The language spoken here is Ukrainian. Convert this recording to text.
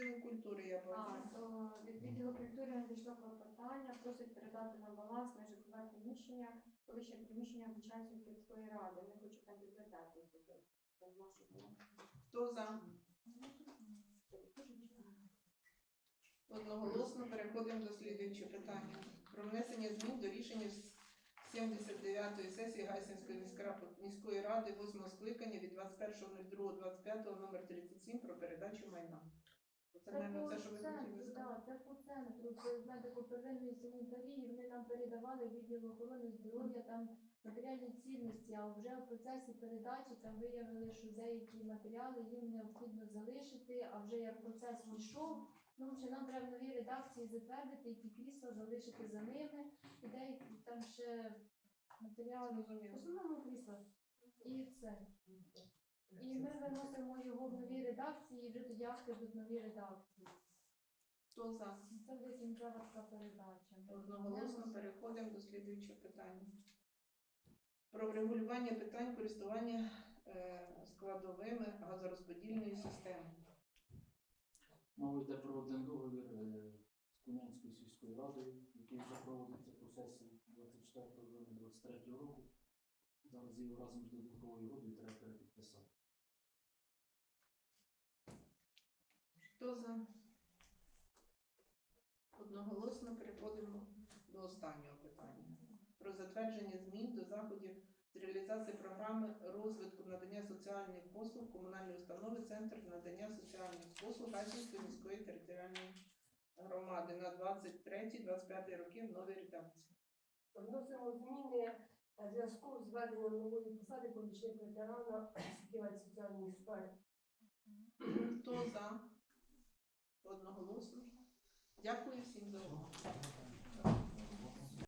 Культури я А, бачу. то від відділу культури надійшло клопотання, просить передати на баланс на житлове приміщення, колишнє приміщення Бучанської сільської ради. Ми хочемо там бібліотеку зробити. Хто за? Одноголосно переходимо до слідуючого питання. Про внесення змін до рішення з 79-ї сесії Гайсинської міської ради 8 скликання від 21.02.25 номер 37 про передачу майна. Це, мабуть, це, що ви хотіли сказати. це по центру, це медико-первинної санітарії, вони нам передавали відділ охорони здоров'я, там матеріальні цінності, а вже в процесі передачі там виявили, що деякі матеріали їм необхідно залишити, а вже як процес пішов, ну вже нам треба в новій редакції затвердити і ті крісла залишити за ними, і деякі там ще матеріали, в основному крісла. І це. І ми виносимо його в новій редакції, і вже тоді акти будуть нові редакції. Хто за? Це буде кінцева така передача. Одноголосно переходимо до слідуючого питання. Про врегулювання питань користування е, складовими газорозподільної системи. Мова йде про один договір е, з Кунянською сільською радою, який вже проводиться по сесії 24 грудня 23 року. Зараз його разом з додатковою угодою треба перепідписати. Хто за? Одноголосно переходимо до останнього питання. Про затвердження змін до заходів з реалізації програми розвитку надання соціальних послуг комунальної установи Центр надання соціальних послуг Гайсинської міської територіальної громади на 23-25 роки в новій редакції. Вносимо зміни в зв'язку з введенням нової посади помічник ветерана співець соціальної сфери. Хто за? Одноголосно. Дякую всім за увагу.